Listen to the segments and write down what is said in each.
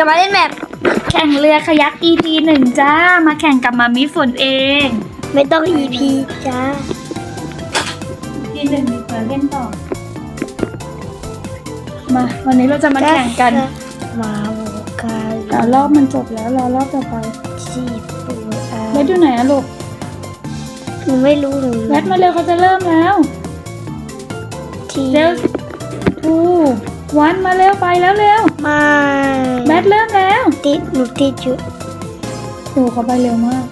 จะมาเล่นแบบแข่งเรือขยัก EP หนึ่งจ้า มาแข่งกับมามิฝนเอง ไม่ต้อง EP จ้า EP หนึ่งเดี๋ยวเล่นต่อ มาวันนี้เราจะมาแข่งกัน มาโบกาเดี๋ยวรอบมันจบแล้วรอรอบต่อไปจีปูอาแวดอยู่ไหนอะลูกหนูไม่รู้หนูแวดมาเร็วเขาจะเริ่มแล้ว ทีเร็วทู วันมาเร็วไปแล้วเร็วมาแบทเริ่มแล้วติดหนูติดอยู่โอ้เขาไปเร็วมาก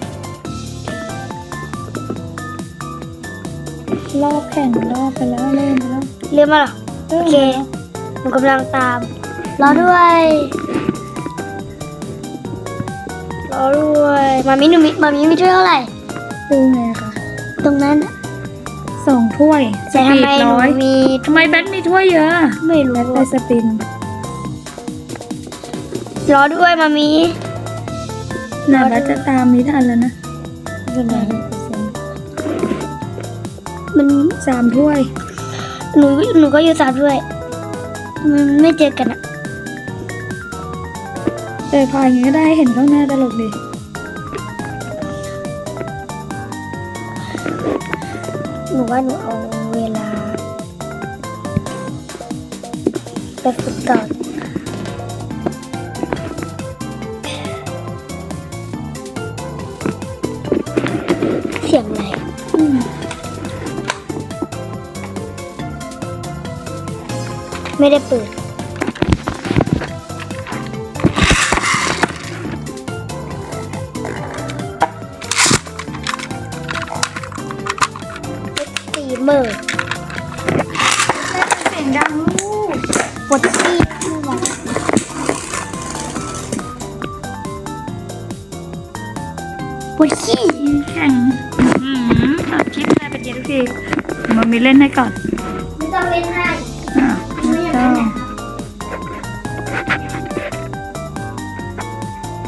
รอบแข่งรอบไปแล้วเริ่มไปแล้วเรียกมาเหรอเริ่มโอเคแล้วหนูกำลังตามรอด้วยรอด้วยมามิหนูมีมามิมีถ้วยเท่าไหร่ดูไงคะตรงนั้นน่ะ สองถ้วยสแต่ทำปีดไมหนูร้อยมีทำไมแบทมีถ้วยเยอะอะไม่รู้แบทไปสปิน รอด้วยมามิน่ะแบทจะตามนี้ทันแล้วนะอยู่ไหนมันสามถ้วย หนูหนูก็อยู่สามด้วยมันไม่เจอกันอะเออพายอย่างนี้ก็ได้เห็นข้างหน้าตลกดี นูว่าหนูเอาเวลา ไปฝึกก่อนเสียงไหนไม่ได้เปิด ปวดขี้แข่งอืมตัดคลิปได้เป็นเยอะทุกทีมามีเล่นให้ก่อน ไม่ต้องเล่นให้อะไม่อยากต้เล่อนงนะ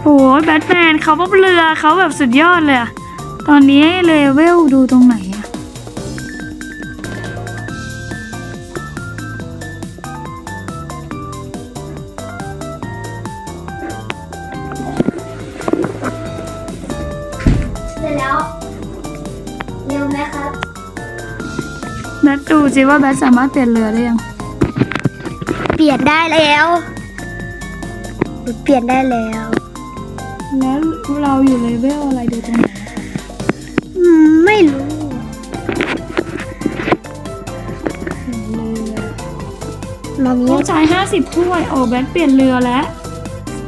โหแบทแมนเขาบบเรือเขาแบบสุดยอดเลยอะตอนนี้เลเวลดูตรงไหน ดูสิว่าแบทสามารถเปลี่ยนเรือได้ยัง เปลี่ยนได้แล้วหนูเปลี่ยนได้แล้ว แล้วเราอยู่เลเวลอะไรดูตรงไหนอะคะอืมไม่รู้เปลี่ยนเรือมามีต้องใช้ห้าสิบถ้วย โอ้แบทเปลี่ยนเรือแล้ว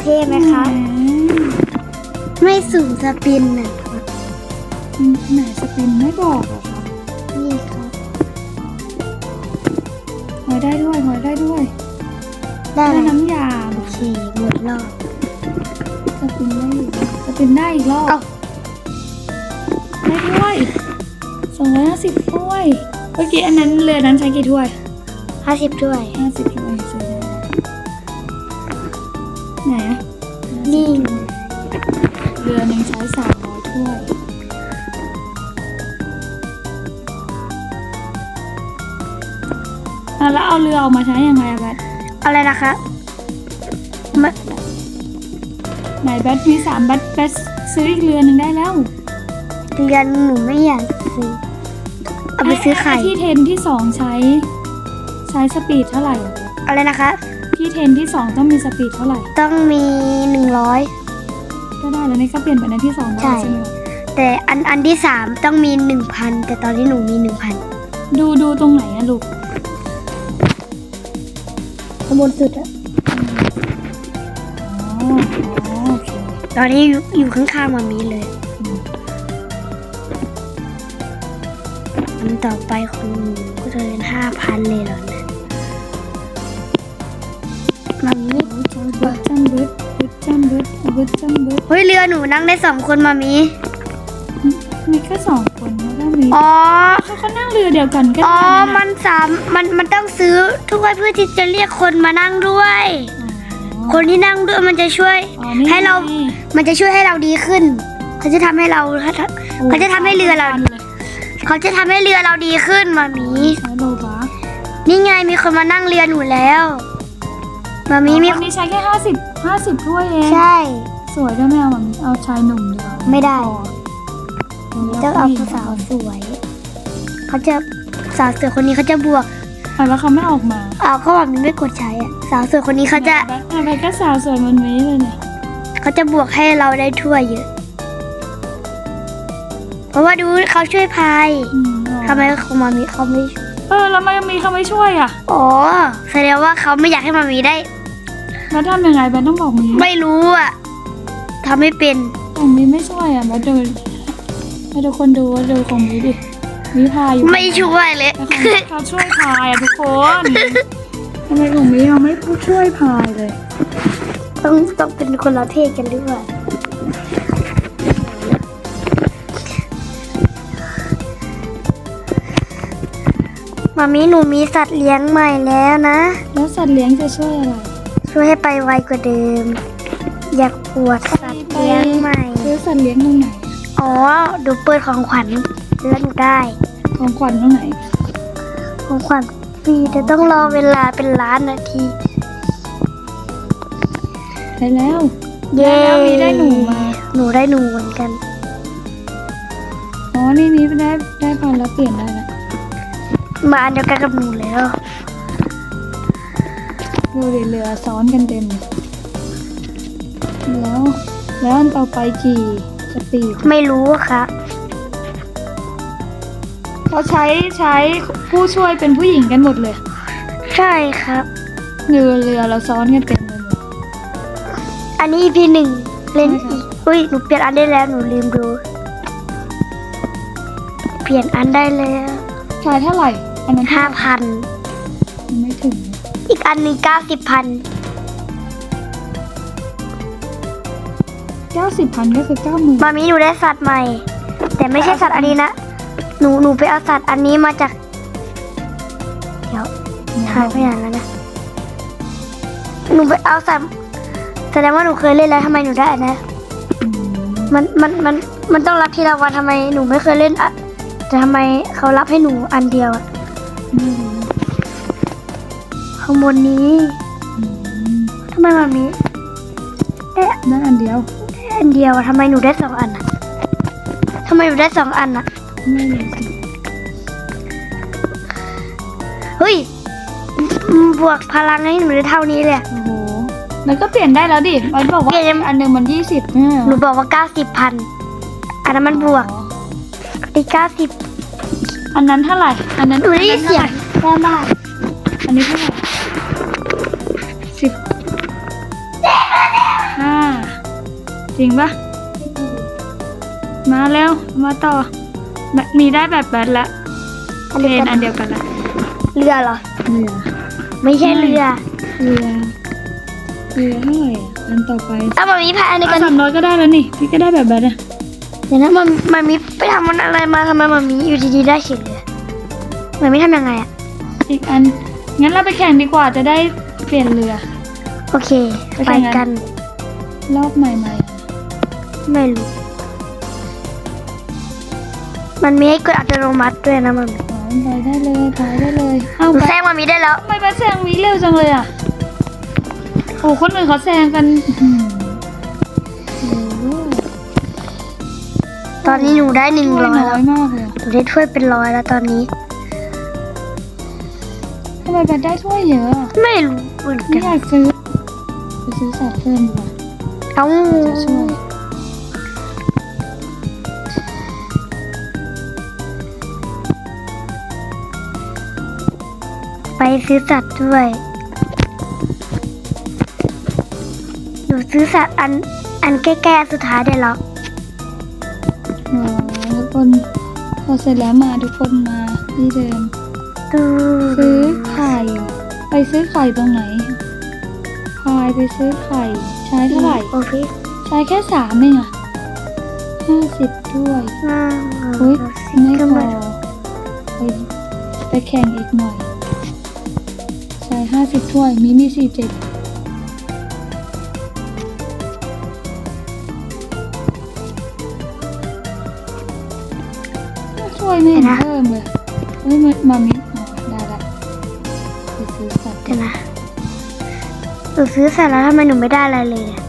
เท่ไหมคะแหมไม่สูงสปินน่ะไหนสปินไม่บอก ได้ด้วยหอยได้ด้วยได้ได้แล้วน้ำยาโอเคหมดรอบสปินได้อีกสปินได้อีกรอบเอ้าได้ด้วยสองร้อยห้าสิบถ้วยเมื่อกี้อันนั้นเรือนั้นใช้กี่ถ้วยห้าสิบด้วย ห้าสิบถ้วยใช่ได้ไหนอะนี่ เรือหนึ่งใช้สามร้อยถ้วย แล้วเอาเรือออกมาใช้ยังไงอะแบทอะไรนะคะมะไหนแบทมีสามแบทแบทซื้ออีกเรือหนึ่งได้แล้วเรียนหนูไม่อยากซื้อเอาไปซื้อไข่ที่เทนที่สองใช้ ใช้สปีดเท่าไหร่อะอะไรนะคะ ที่เทนที่สองต้องมีสปีดเท่าไหร่ ต้องมีหนึ่งร้อยก็ได้แล้วนี่ก็เปลี่ยนไปในที่สองได้ใช่ใช่ไหมแต่อันอันที่สามต้องมีหนึ่งพันแต่ตอนนี้หนูมีหนึ่งพันดูดูตรงไหนอะลูก ข้างบนสุดอะอ๋ออ๋อโอเคตอนนี้อยู่อยู่ข้างๆมามีเลยอืมอันต่อไปของหนูก็จะเป็นห้าพันเลยเหรอนะมามีจัมบึดจัมบึดบึดจัมบึดบึดจัมบึดเฮ้ยเรือหนูนั่งได้สองคนมามี มีแค่สองคนแล้วก็มี อ๋อ เขาก็นั่งเรือเดียวกันก็อ๋อ ได้นะมันสามมันมันต้องซื้อถ้วยเพื่อที่จะเรียกคนมานั่งด้วยอ๋อคนที่นั่งด้วยมันจะช่วย อ๋อนี่ให้เรา ไงมันจะช่วยให้เราดีขึ้น เขาจะทำให้เราเขาจะทำให้เรือเราเลยเขาจะทำให้เรือเราดีขึ้นมามี ใช้โลบาร์นี่ไงมีคนมานั่งเรือหนูแล้วมามีมีมี คนนี้ใช้แค่ห้าสิบห้าสิบถ้วยเอง ใช่ สวยด้วยไม่เอาแบบนี้เอาชายหนุ่มดีกว่าไม่ได้ พอ ต้องเอาสาวสวย เขาจะสาวสวยคนนี้เขาจะบวกอะแล้วเขาไม่ออกมาเอาก็แบบนี้ไม่กดใช้อะสาวสวยคนนี้เขาจะอะไปก็สาวสวยเหมันนี้เลยเนี่ยเขาจะบวกให้เราได้ทั่วเยอะ เพราะว่าดูเขาช่วยพายอืมอ๋อทำไมของมามีเขาไม่เออแล้วทำไมมีเขาไม่ช่วยอะอ๋อแสดงว่าเขาไม่อยากให้มามีได้แล้วทำยังไงแบนต้องบอกมีไม่รู้อะทำไม่เป็นของมีไม่ช่วยอะแบนดู ให้ทุกคนดูว่าดูของมีดิมีพายอยู่ไม่ช่วยเลยแต่ของมีเขาช่วยพายอะทุกคนทำไมของมีเขาไม่ช่วยพายเลย ต้องต้องเป็นคนละเพศกันหรือเปล่ามามีหนูมีสัตว์เลี้ยงใหม่แล้วนะ แล้วสัตว์เลี้ยงจะช่วยอะไร ช่วยให้ไปไวกว่าเดิม อยากปวดสัตว์เลี้ยงใหม่ซื้อสัตว์เลี้ยงตรงไหน อะอ๋อดูเปิดของขวัญเล่นได้ ของขวัญตรงไหน ของขวัญฟรีแต่ต้องรอเวลาเป็นล้านนาทีไปแล้วเย้แล้วมีได้หนูมา หนูได้หนูเหมือนกัน อ๋อ นี่มีได้ได้พันแล้วเปลี่ยนได้แล้วมาอันเดียวกันกับหนูแล้วดูดิเรือซ้อนกันเต็มเลยแล้ว แล้วอันต่อไปกี่ สปีดไม่รู้ครับเขาใช้ใช้ผู้ช่วยเป็นผู้หญิงกันหมดเลย ใช่ครับเรือเรือเราซ้อนกันเต็มเลยหมดอันนี้ EP หนึ่งเล่นใช่ค่ะอีกอุ้ยหนูเปลี่ยนอันได้แล้วหนูลืมดู เปลี่ยนอันได้แล้วใช้เท่าไหร่ อันนั้นห้าพันไม่ถึง อีกอันหนึ่งเก้าสิบพัน เก้าสิบพันก็คือเก้าหมื่นมามีหนูได้สัตว์ใหม่ แต่ไม่ใช่สัตว์อันนี้นะ หนูหนูไปเอาสัตว์อันนี้มาจาก เดี๋ยวหายไปไหนแล้วนะหนูไปเอาสัตว์แสดงว่าหนูเคยเล่นแล้วทำไมหนูได้อันนะอืมมันมันมันมันต้องรับทีละวันทำไมหนูไม่เคยเล่นอะแต่ทำไมเขารับให้หนูอันเดียวอะไม่รู้ข้างบนนี้อืมทำไมมามีได้ได้อันเดียวได้ อันเดียวอะทำไมหนูได้สองอันอะทำไมหนูได้สองอันอะไม่รู้สิเฮ้ยอืมบวกพลังให้หนูได้เท่านี้เลยอะโอ้โหมันก็เปลี่ยนได้แล้วดิมันบอกว่าเปลี่ยนยังอันหนึ่งมันยี่สิบเนี่ยหนูบอกว่าเก้าสิบพันอันนั้นมันบวกอ๋ออีกเก้าสิบอันนั้นเท่าไหร่ อันนั้นหนูได้ยินเสียงแม่บ้านอันนี้เท่าไหร่ จริงปะมาแล้วมาต่อ มีได้แบบแบทละอันเพเดียวนกัอันนเดียวกันละเรือเหรอ เรือไม่ใช่เรือเรือเรือเท่าไหร่อะอันต่อไปเอามามีพายอันเดียวเอากันสามร้อยก็ได้แล้วนี่พี่ก็ได้แบบแบทอะเดี๋ยวนะมันมันมีไปทำมันอะไรมาทำไมมันมีอยู่ดีๆได้เฉยเลยมันไม่ทำยังไงอะอีกอันงั้นเราไปแข่งดีกว่าจะได้เปลี่ยนเรือ โอเค ไปไปแข่งกันกัน รอบใหม่ ไม่รู้ มันมีให้กดอัตโนมัติด้วยนะมันๆอ๋อไปได้เลยไปได้เลยเอาหนูไปแซงมันมีได้แล้วทำไมแบทแซงวีเร็วจังเลยอะโอ้คนอื่นเขาแซงกันอื้อหือโอ้โหตอนนี้หนูได้หนึ่งช่วยร้อยน้แล้อวยมากเลยอะหนูได้ถ้วยเป็นร้อยแล้วตอนนี้ทำไมแบทได้ถ้วยเยอะอะ ไม่รู้เหมือนไม่กัอนยากซื้อไปซื้อสัตว์เพิ่มดีกว่าเอ้าจะช่วย ไปซื้อสัตว์ด้วย หนูซื้อสัตว์อันอันใกล้ๆอันสุดท้ายได้แล้วอ๋อทุกคนพอเสร็จแล้วมาทุกคนมาที่เดิมดูซื้อไข่ ไปซื้อไข่ตรงไหนพายไปซื้อไข่ ใช้เท่าไหร่ โอเค ใช้แค่สามเองอะห้าสิบด้วยน่าอุ้ยไม่พก็อมาไปไปแข่งอีกหน่อย ใช้ห้าสิบถ้วยมีมีสี่เจ็ดถ้วยไม่เห็นเพิ่มเลยเฮ้ยมันมามีอ๋อได้ละไปซื้อสัตว์เดี๋ยวนะนูซื้อเสร็จแล้วทำไมหนูไม่ได้อะไรเลยอะ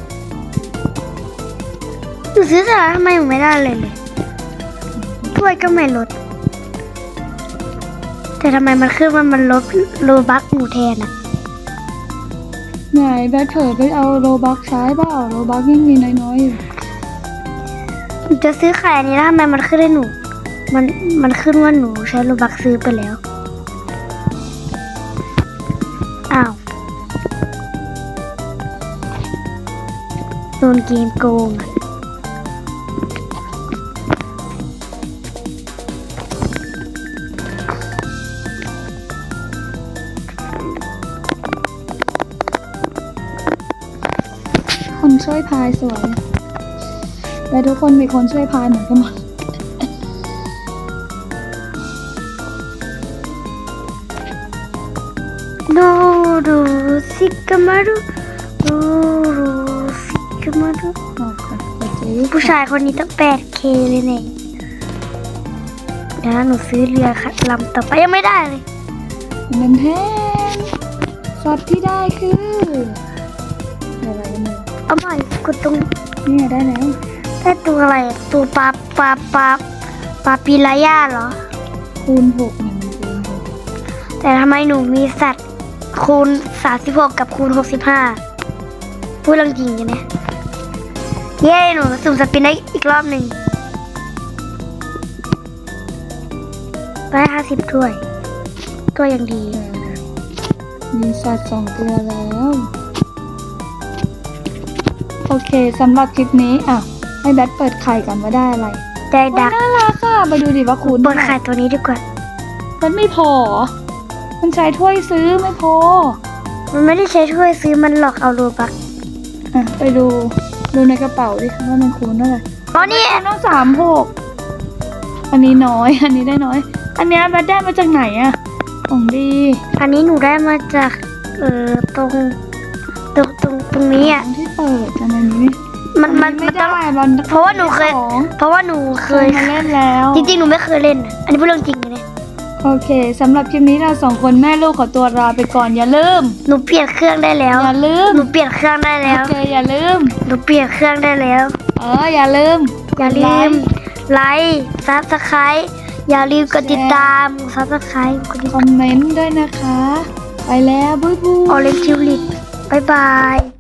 หนูซื้อเสร็จแล้วทำไมหนูไม่ได้อะไรเลยถ้วยก็ไม่ลด แต่ทำไมมันขึ้นว่ามันลดโลบักหนูแทนอะไหนแบทเถิดไปเอาโลบักใช้เปล่าโลบักยังมีน้อยๆอยู่หนูจะซื้อไข่อันนี้แล้วทำไมมันขึ้นให้หนู มันมันขึ้นว่าหนูใช้โลบักซื้อไปแล้ว อ้าวโดนเกมโกงอะ ช่วยพายสวย และทุกคนมีคนช่วยพายเหมือนกันหมดดูดูสิกามารุดูดูสิกามารุออกก่อนเปิดเจ๊ผู้ชายคนนี้ต้อง 8K เลยเนี่ยเดี๋ยวหนูซื้อเรือค่ะลำต่อไปยังไม่ได้เลยเงินแทนสัตว์ที่ได้คืออะไรเนี่ย เอาใหม่กดตรงนี่ไงได้แล้วได้ตัวอะไรตัวปลาปลาปลาปลาปีลาย่าเหรอ คูณหกเนี่ยมันคูณหกแต่ทำไมหนูมีสัตว์คูณ36กับคูณ65พูดเรื่องจริงกันเนี่ยเย้หนูสุ่มสปินได้อีกรอบหนึ่งได้50ถ้วย ตัวยังดี มีสัตว์สองตัวแล้ว โอเคสำหรับคลิปนี้อะให้แบทเปิดไข่กันว่าได้อะไรได้โอ้ยดักน่ารักอะไปดูดิว่าคูณเปิดไข่ตัวนี้ดีกว่า มันไม่พอเหรอมันใช้ถ้วยซื้อไม่พอ มันไม่ได้ใช้ถ้วยซื้อมันหลอกเอาโลบักอะไปดูดูในกระเป๋าดิว่ามันคูณเท่าไหร่อ๋อนี่คูณต้องสามหกอันนี้น้อย อันนี้ได้น้อย อันเนี้ยแบทได้มาจากไหนอะของดี อันนี้หนูได้มาจากเออตรง ตรงตรงตรงนี้อะของที่เปิดอันนี้มันมันไม่มันต้ได้องมันเพราะว่าหนูเคยของเพราะว่าหนูเคเคยยมาเล่นแล้ว จริงๆหนูไม่เคยเล่นอะอันนี้พูดเรื่องจริงนะเนี่ยโอเคสำหรับคลิปนี้เราสองคนแม่ลูกขอตัวลาไปก่อนอย่าลืมหนูเปลี่ยนเครื่องได้แล้วอย่าลืมหนูเปลี่ยนเครื่องได้แล้วโอเคอย่าลืมหนูเปลี่ยนเครื่องได้แล้ว เอออย่าลืมอย่าลืมไลค์ซับสไครต์อย่าลืมกดติดตามซับสไครต์กดติดคอมเมนต์ด้วยนะคะ ไปแล้วบ๊ายบายออเรนจิวลิตบายบาย